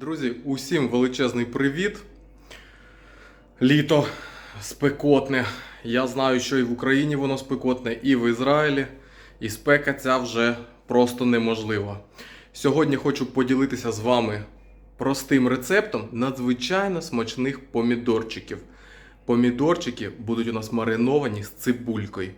Друзі, усім величезний привіт. Літо спекотне. Я знаю, що і в Україні воно спекотне, і в Ізраїлі. І спека ця вже просто неможлива. Сьогодні хочу поділитися з вами простим рецептом надзвичайно смачних помідорчиків. Помідорчики будуть у нас мариновані з цибулькою.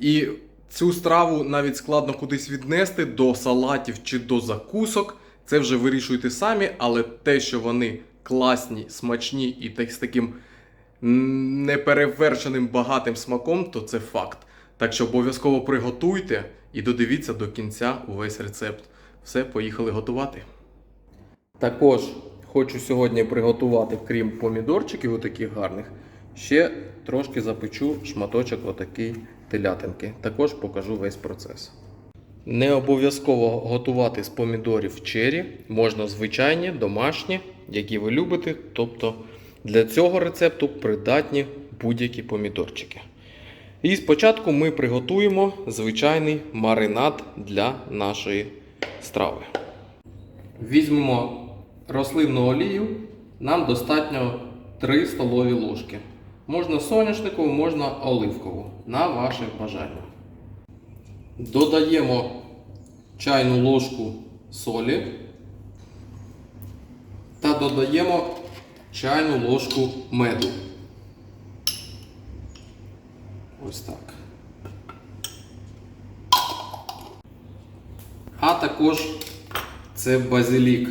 І цю страву навіть складно кудись віднести до салатів чи до закусок. Це вже вирішуйте самі, але те, що вони класні, смачні і з таким неперевершеним багатим смаком, то це факт. Так що обов'язково приготуйте і додивіться до кінця увесь рецепт. Все, поїхали готувати. Також хочу сьогодні приготувати, крім помідорчиків, отаких гарних, ще трошки запечу шматочок отакий телятинки. Також покажу весь процес. Не обов'язково готувати з помідорів чері, можна звичайні, домашні, які ви любите. Тобто для цього рецепту придатні будь-які помідорчики. І спочатку ми приготуємо звичайний маринад для нашої страви. Візьмемо рослинну олію. Нам достатньо 3 столові ложки. Можна соняшникову, можна оливкову, на ваше бажання. Додаємо чайну ложку солі та додаємо чайну ложку меду. Ось так. А також це базилік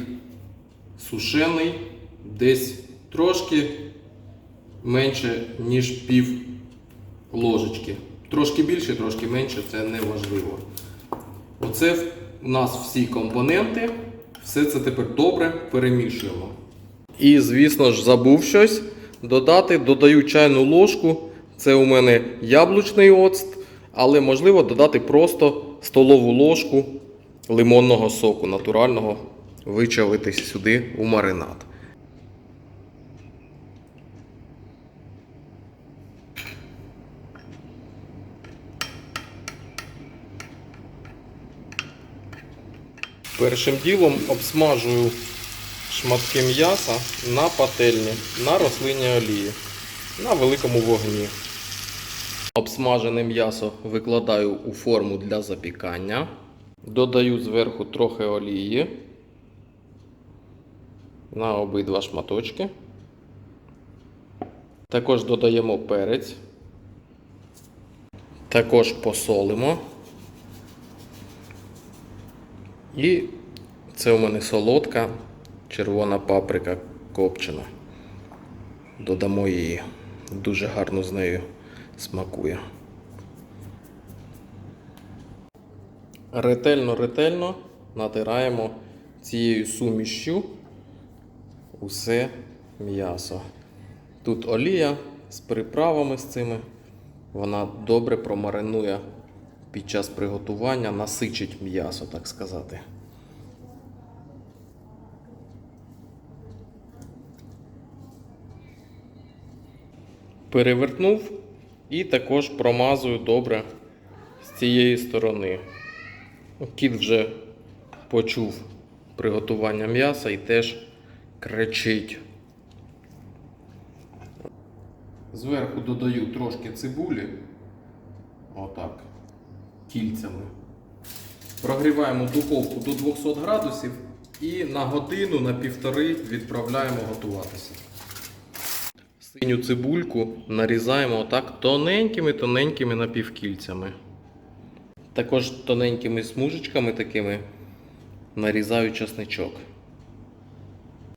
сушений, десь трошки менше, ніж пів ложечки. Трошки більше, трошки менше, це не важливо. Оце у нас всі компоненти. Все це тепер добре перемішуємо. І, звісно ж, забув щось додати. Додаю чайну ложку. Це у мене яблучний оцт, але можливо додати просто столову ложку лимонного соку натурального, вичавити сюди у маринад. Першим ділом обсмажую шматки м'яса на пательні на рослинній олії на великому вогні. Обсмажене м'ясо викладаю у форму для запікання. Додаю зверху трохи олії на обидва шматочки. Також додаємо перець. Також посолимо. І це у мене солодка червона паприка копчена. Додамо її. Дуже гарно з нею смакує. Ретельно-ретельно натираємо цією сумішю усе м'ясо. Тут олія з приправами з цими. Вона добре промаринує під час приготування, насичить м'ясо, так сказати. Перевертнув і також промазую добре з цієї сторони. Кіт вже почув приготування м'яса і теж кричить. Зверху додаю трошки цибулі. Отак. Кільцями. Прогріваємо духовку до 200 градусів і на годину, на півтори відправляємо готуватися. Синю цибульку нарізаємо отак тоненькими-тоненькими напівкільцями. Також тоненькими смужечками такими нарізаю часничок.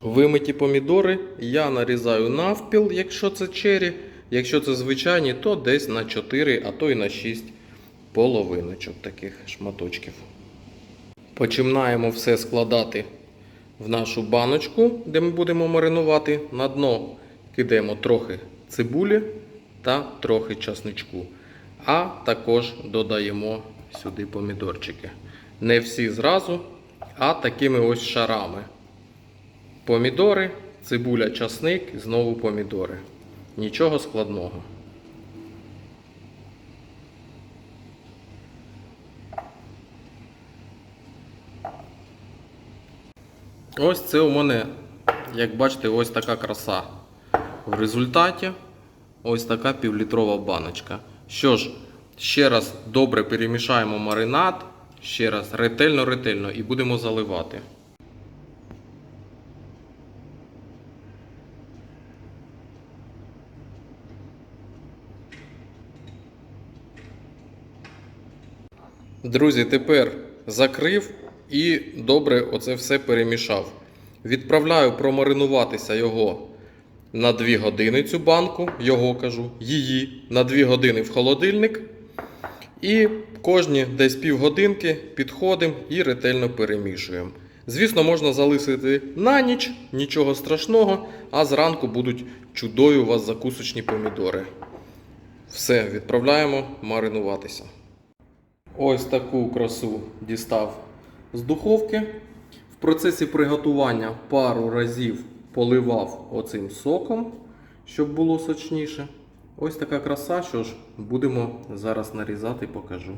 Вимиті помідори я нарізаю навпіл, якщо це чері. Якщо це звичайні, то десь на 4, а то й на 6 половиночок таких шматочків. Починаємо все складати в нашу баночку, де ми будемо маринувати. На дно кидаємо трохи цибулі та трохи часничку. А також додаємо сюди помідорчики. Не всі зразу, а такими ось шарами. Помідори, цибуля, часник, знову помідори. Нічого складного. Ось це у мене Як бачите, ось така краса. В результаті ось така півлітрова баночка. Що ж, ще раз добре перемішаємо маринад, ще раз ретельно-ретельно і будемо заливати. Друзі, тепер закрив і добре оце все перемішав. Відправляю промаринуватися його на 2 години цю банку, його кажу, її на 2 години в холодильник. І кожні десь півгодинки підходимо і ретельно перемішуємо. Звісно, можна залишити на ніч, нічого страшного, а зранку будуть чудові у вас закусочні помідори. Все, відправляємо маринуватися. Ось таку красу дістав з духовки. В процесі приготування пару разів поливав оцим соком, щоб було сочніше. Ось така краса, що ж, будемо зараз нарізати, покажу.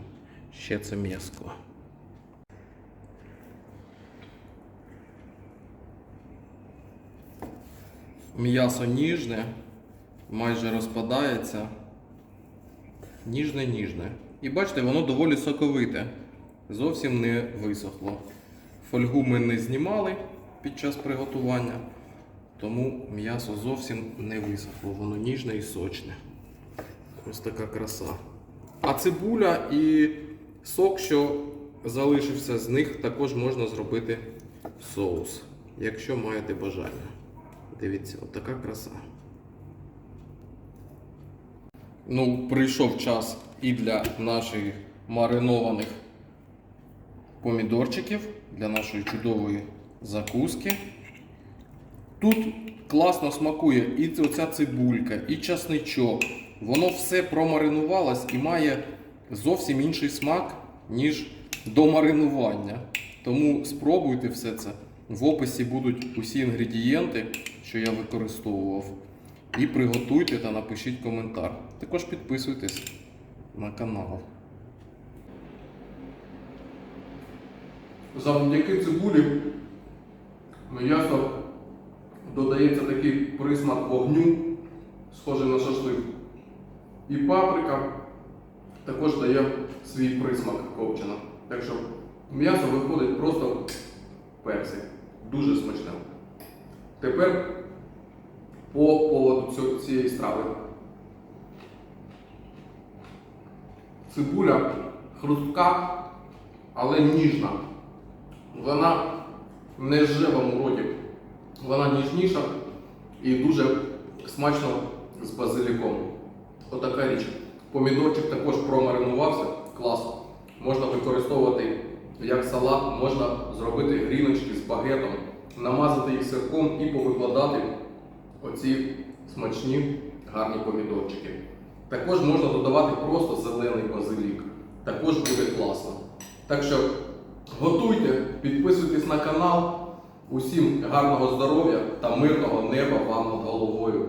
Ще це м'яско. М'ясо ніжне, майже розпадається. Ніжне, ніжне. І бачите, воно доволі соковите. Зовсім не висохло. Фольгу ми не знімали під час приготування, тому м'ясо зовсім не висохло. Воно ніжне і сочне. Ось така краса. А цибуля і сок, що залишився з них, також можна зробити соус, якщо маєте бажання. Дивіться, от така краса. Ну, прийшов час і для наших маринованих помідорчиків, для нашої чудової закуски. Тут класно смакує і оця цибулька, і часничок. Воно все промаринувалось і має зовсім інший смак, ніж до маринування. Тому спробуйте все це. В описі будуть усі інгредієнти, що я використовував. І приготуйте та напишіть коментар. Також підписуйтесь на канал. Завдяки цибулі м'ясо додається такий присмак вогню, схожий на шашлик. І паприка також дає свій присмак копчена. Так що м'ясо виходить просто персик. Дуже смачне. Тепер по поводу цієї страви. Цибуля хрустка, але ніжна. Вона не жже вам у. Вона ніжніша і дуже смачно з базиліком. Отака річ. Помідорчик також промаринувався. Клас. Можна використовувати як салат, можна зробити гріночки з багетом, намазати їх сирком і повикладати оці смачні гарні помідорчики. Також можна додавати просто зелений базилік. Також буде класно. Так що готуйте, підписуйтесь на канал. Усім гарного здоров'я та мирного неба вам над головою.